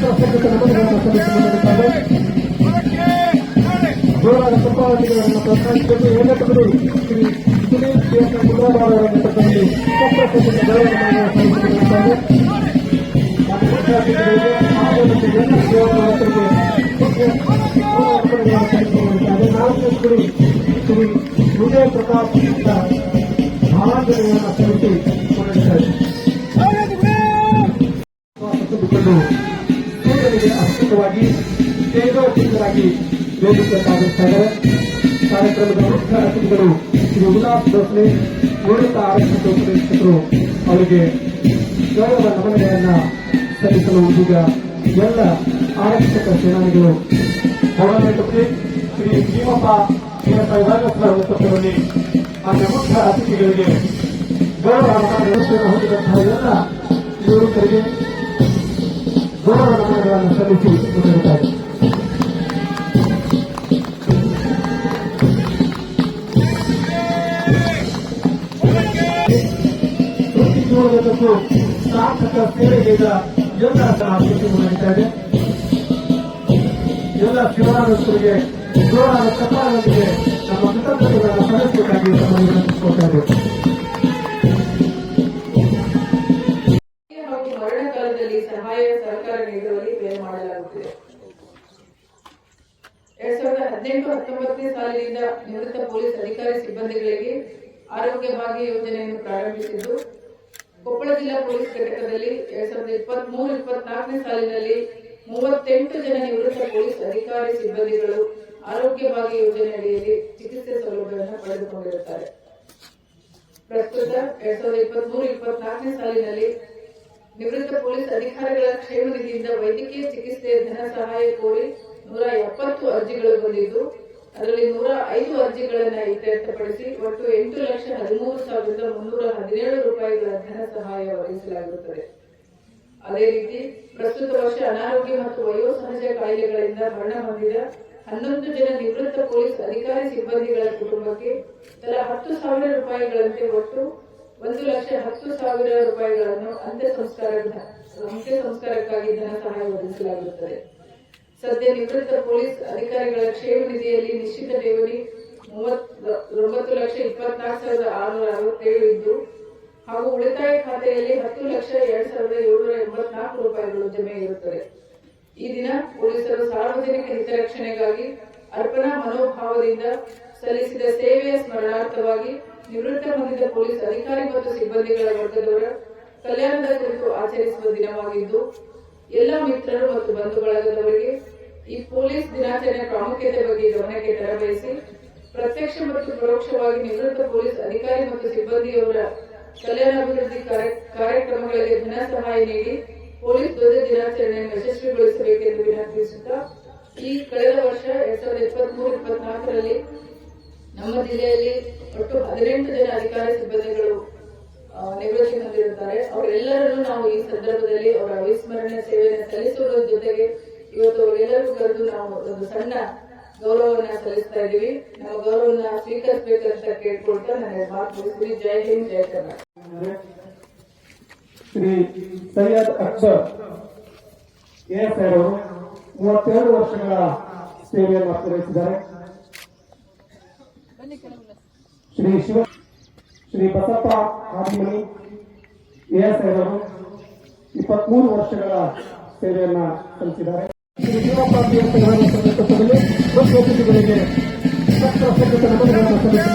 ಸಂಘಟ ನಮನಗಳನ್ನು ಸಲ್ಲಿಸುತ್ತಿದ್ದಾರೆ ಜೋರಾದ ಸಂಪಾದನೆಗಳನ್ನು ಏನೆಂದರೆ ಶ್ರೀ ಸುನೀಲ್ ಶಿವನ ಮುದ್ರಾಬಾರ ನೇತೃತ್ವದಲ್ಲಿ ಮತ್ತು ವಿದ್ಯಾರ್ಥಿಗಳಿಗೆ ಹಾಗೂ ಮತ್ತು ಎಲ್ಲ ಸೇವಾದಾರರಿಗೆ ಗೌರವವನ್ನು ಸಲ್ಲಿಸುತ್ತಿದ್ದಾರೆ ನಾಲ್ಕನೇ ಶ್ರೀ ಶ್ರೀ ಕೊಡಲಿದ್ದಾರೆ ತಿಳಿದುಕೊಂಡು ಸೂರ್ಯನಿಗೆ ವೇದಿಕೆ ವೇದಿಕೆಯನ್ನಾಗಿರುತ್ತಾರೆ ಕಾರ್ಯಕ್ರಮದ ಮುಖ್ಯ ಅತಿಥಿಗಳು ಶ್ರೀ ಉಲ್ಲಾಸ್ ಭೋಸ್ಲೆ ನಿವೃತ್ತ ಆರಕ್ಷಕ ಉಪದೇಶಕರು ಅವರಿಗೆ ಗೌರವ ನಮನಗಳನ್ನು ಸಲ್ಲಿಸಲು ಇದೀಗ ಎಲ್ಲ ಆರಕ್ಷಕ ಸೇನಾನಿಗಳು ಗೌರವಿಸುತ್ತಿ ಶ್ರೀ ಭೀಮಪ್ಪ ನೇತೃತ್ವದಲ್ಲಿ ಮಾನ್ಯ ಮುಖ್ಯ ಅತಿಥಿಗಳಿಗೆ ಗೌರವ ಹೊಂದಿದಂತಹ ಎಲ್ಲ ನಿವೃತ್ತರಿಗೆ ಗೌರವ ನಮನಗಳನ್ನು ಸಲ್ಲಿಸಿ ವೃತ್ತಿ ಜೀವನದಕ್ಕೂ ಸಾರ್ಥಕ ಸೇವೆಗೈದ ಎಲ್ಲ ಆಸಕ್ತಿ ನಡೀತಾ ಇದೆ ಎಲ್ಲ ಶಿವಾನಂದರಿಗೆ ಜೋರಾದ ಚಪ್ಪಾಳೊಂದಿಗೆ ನಮ್ಮ ಕೃತಜ್ಞತೆಗಳನ್ನು ಸಲ್ಲಿಸಬೇಕಾಗಿ ತಮ್ಮನ್ನು ಇದ್ದೇವೆ ಹದಿನೆಂಟು ಹತ್ತೊಂಬತ್ತನೇ ಸಾಲಿನಿಂದ ನಿವೃತ್ತ ಪೊಲೀಸ್ ಅಧಿಕಾರಿ ಸಿಬ್ಬಂದಿಗಳಿಗೆ ಆರೋಗ್ಯ ಭಾಗ್ಯ ಯೋಜನೆಯನ್ನು ಪ್ರಾರಂಭಿಸಿದ್ದು. ಕೊಪ್ಪಳ ಜಿಲ್ಲಾ ಪೊಲೀಸ್ ಘಟಕದಲ್ಲಿ ಎರಡ್ ಸಾವಿರದ ಇಪ್ಪತ್ತ್ ಮೂರು ಇಪ್ಪತ್ನಾಲ್ಕನೇ ಸಾಲಿನಲ್ಲಿ ಮೂವತ್ತೆಂಟು ಜನ ನಿವೃತ್ತ ಪೊಲೀಸ್ ಅಧಿಕಾರಿ ಸಿಬ್ಬಂದಿಗಳು ಆರೋಗ್ಯ ಭಾಗ್ಯ ಯೋಜನೆ ಅಡಿಯಲ್ಲಿ ಚಿಕಿತ್ಸೆ ಸೌಲಭ್ಯವನ್ನು ಪಡೆದುಕೊಂಡಿರುತ್ತಾರೆ. ಪ್ರಸ್ತುತ ಎರಡ್ ಸಾವಿರದ ಇಪ್ಪತ್ತ್ ಮೂರು ಇಪ್ಪತ್ನಾಲ್ಕನೇ ಸಾಲಿನಲ್ಲಿ ನಿವೃತ್ತ ಪೊಲೀಸ್ ಅಧಿಕಾರಿಗಳ ಕ್ಷೇಮ ನಿಧಿಯಿಂದ ವೈದ್ಯಕೀಯ ಚಿಕಿತ್ಸೆಯ ಧನ ಸಹಾಯ ಕೋರಿ ನೂರ ಎಪ್ಪತ್ತು ಅರ್ಜಿಗಳು ಬಂದಿದ್ದು, ಅದರಲ್ಲಿ ನೂರ ಐದು ಅರ್ಜಿಗಳನ್ನು ಇತ್ಯರ್ಥಪಡಿಸಿ ಒಟ್ಟು ಎಂಟು ಲಕ್ಷ ಹದಿಮೂರು ಸಾವಿರದ ಮುನ್ನೂರ ಹದಿನೇಳು ರೂಪಾಯಿಗಳ ಧನ ಸಹಾಯ ಒದಗಿಸಲಾಗಿರುತ್ತದೆ. ಅದೇ ರೀತಿ, ಪ್ರಸ್ತುತ ವರ್ಷ ಅನಾರೋಗ್ಯ ಮತ್ತು ವಯೋಸಹಜ ಕಾಯಿಲೆಗಳಿಂದ ಮರಣ ಹೊಂದಿದ ಹನ್ನೊಂದು ಜನ ನಿವೃತ್ತ ಪೊಲೀಸ್ ಅಧಿಕಾರಿ ಸಿಬ್ಬಂದಿಗಳ ಕುಟುಂಬಕ್ಕೆ ತಲಾ ಹತ್ತು ಸಾವಿರ ರೂಪಾಯಿಗಳಂತೆ ಒಟ್ಟು ಒಂದು ಲಕ್ಷ ಹತ್ತು ಸಾವಿರ ರೂಪಾಯಿಗಳನ್ನು ಅಂತ್ಯ ಸಂಸ್ಕಾರ ಅಂತ್ಯ ಸಂಸ್ಕಾರಕ್ಕಾಗಿ ಧನ ಸಹಾಯ ಒದಗಿಸಲಾಗುತ್ತದೆ. ಸದ್ಯ ನಿವೃತ್ತ ಪೊಲೀಸ್ ಅಧಿಕಾರಿಗಳ ಕ್ಷೇಮ ನಿಧಿಯಲ್ಲಿ ನಿಶ್ಚಿತ ಠೇವಣಿ ಮೂವತ್ತೊಂಬತ್ತು ಲಕ್ಷ ಇಪ್ಪತ್ನಾಲ್ಕು ಸಾವಿರದ ಆರುನೂರ ಅರವತ್ತೇಳು ಇದ್ದು, ಹಾಗೂ ಉಳಿತಾಯ ಖಾತೆಯಲ್ಲಿ ಹತ್ತು ಲಕ್ಷ ಎರಡ್ ಸಾವಿರದ ಏಳ್ನೂರ ಎಂಬತ್ನಾಲ್ಕು ರೂಪಾಯಿಗಳು ಜಮೆ ಇರುತ್ತದೆ. ಈ ದಿನ ಪೊಲೀಸರು ಸಾರ್ವಜನಿಕ ಹಿತರಕ್ಷಣೆಗಾಗಿ ಅರ್ಪಣಾ ಮನೋಭಾವದಿಂದ ಸಲ್ಲಿಸಿದ ಸೇವೆಯ ಸ್ಮರಣಾರ್ಥವಾಗಿ ನಿವೃತ್ತ ಹೊಂದಿದ ಪೊಲೀಸ್ ಅಧಿಕಾರಿ ಮತ್ತು ಸಿಬ್ಬಂದಿಗಳ ವರ್ಗದವರ ಕಲ್ಯಾಣದ ಕುರಿತು ಆಚರಿಸುವ ದಿನವಾಗಿದ್ದು ಎಲ್ಲ ಮಿತ್ರರು ಮತ್ತು ಬಂಧು ಈ ಪೊಲೀಸ್ ದಿನಾಚರಣೆ ಪ್ರಾಮುಖ್ಯತೆ ಬಗ್ಗೆ ಗಮನಕ್ಕೆ ತರಬಯಸಿ ಪ್ರತ್ಯಕ್ಷ ಮತ್ತು ಪರೋಕ್ಷವಾಗಿ ನಿವೃತ್ತ ಪೊಲೀಸ್ ಅಧಿಕಾರಿ ಮತ್ತು ಸಿಬ್ಬಂದಿಯವರ ಕಲ್ಯಾಣಾಭಿವೃದ್ಧಿ ಕಾರ್ಯ- ಕಾರ್ಯಕ್ರಮಗಳಿಗೆ ಧನ ಸಹಾಯ ನೀಡಿ ಪೊಲೀಸ್ ಧ್ವಜ ದಿನಾಚರಣೆಯನ್ನು ಯಶಸ್ವಿಗೊಳಿಸಬೇಕೆಂದು ವಿನಂತಿಸುತ್ತಾ, ಈ ಕಳೆದ ವರ್ಷ ಎರಡ್ ಸಾವಿರದ ಇಪ್ಪತ್ತ್ ಮೂರು ಇಪ್ಪತ್ನಾಲ್ಕರಲ್ಲಿ ನಮ್ಮ ಜಿಲ್ಲೆಯಲ್ಲಿ ಒಟ್ಟು ಹದಿನೆಂಟು ಜನ ಅಧಿಕಾರಿ ಸಿಬ್ಬಂದಿಗಳು ನಿವೃತ್ತಿ ಹೊಂದಿರುತ್ತಾರೆ ಅವರೆಲ್ಲರನ್ನು ನಾವು ಈ ಸಂದರ್ಭದಲ್ಲಿ ಅವರ ಅವಿಸ್ಮರಣೀಯ ಸೇವೆಯನ್ನು ಸಲ್ಲಿಸುವುದರ ಜೊತೆಗೆ ಇವತ್ತು ಅವರೆಲ್ಲರಿಗೂ ಕರೆದು ನಾವು ಒಂದು ಸಣ್ಣ ಗೌರವವನ್ನ ಸಲ್ಲಿಸ್ತಾ ಇದ್ದೀವಿ. ನಾವು ಗೌರವವನ್ನ ಸ್ವೀಕರಿಸಬೇಕಂತ ಕೇಳ್ಕೊಳ್ತಾ ನನಗೆ ಮಾತು ಶ್ರೀ ಜೈ ಹಿಂದ್, ಜೈ ಕರ್ನಾಟಕ. ಶ್ರೀ ಅವರು ಮೂವತ್ತೆರಡು ವರ್ಷಗಳ ಸೇವೆಯನ್ನು ಪೂರೈಸಿದ್ದಾರೆ ಶ್ರೀ ಶಿವ ಶ್ರೀ ಬಸಪ್ಪ ಹಾದಿಮನಿ ಎಸ್ ಅವರು ಇಪ್ಪತ್ಮೂರು ವರ್ಷಗಳ ಸೇವೆಯನ್ನ ಸಲ್ಲಿಸಿದ್ದಾರೆ. ಶ್ರೀ ಶಿವಪ್ಪ ತೀರ್ಥ ಸಂದರ್ಭದಲ್ಲಿ ಸಲ್ಲಿಸಿದ್ದಾರೆ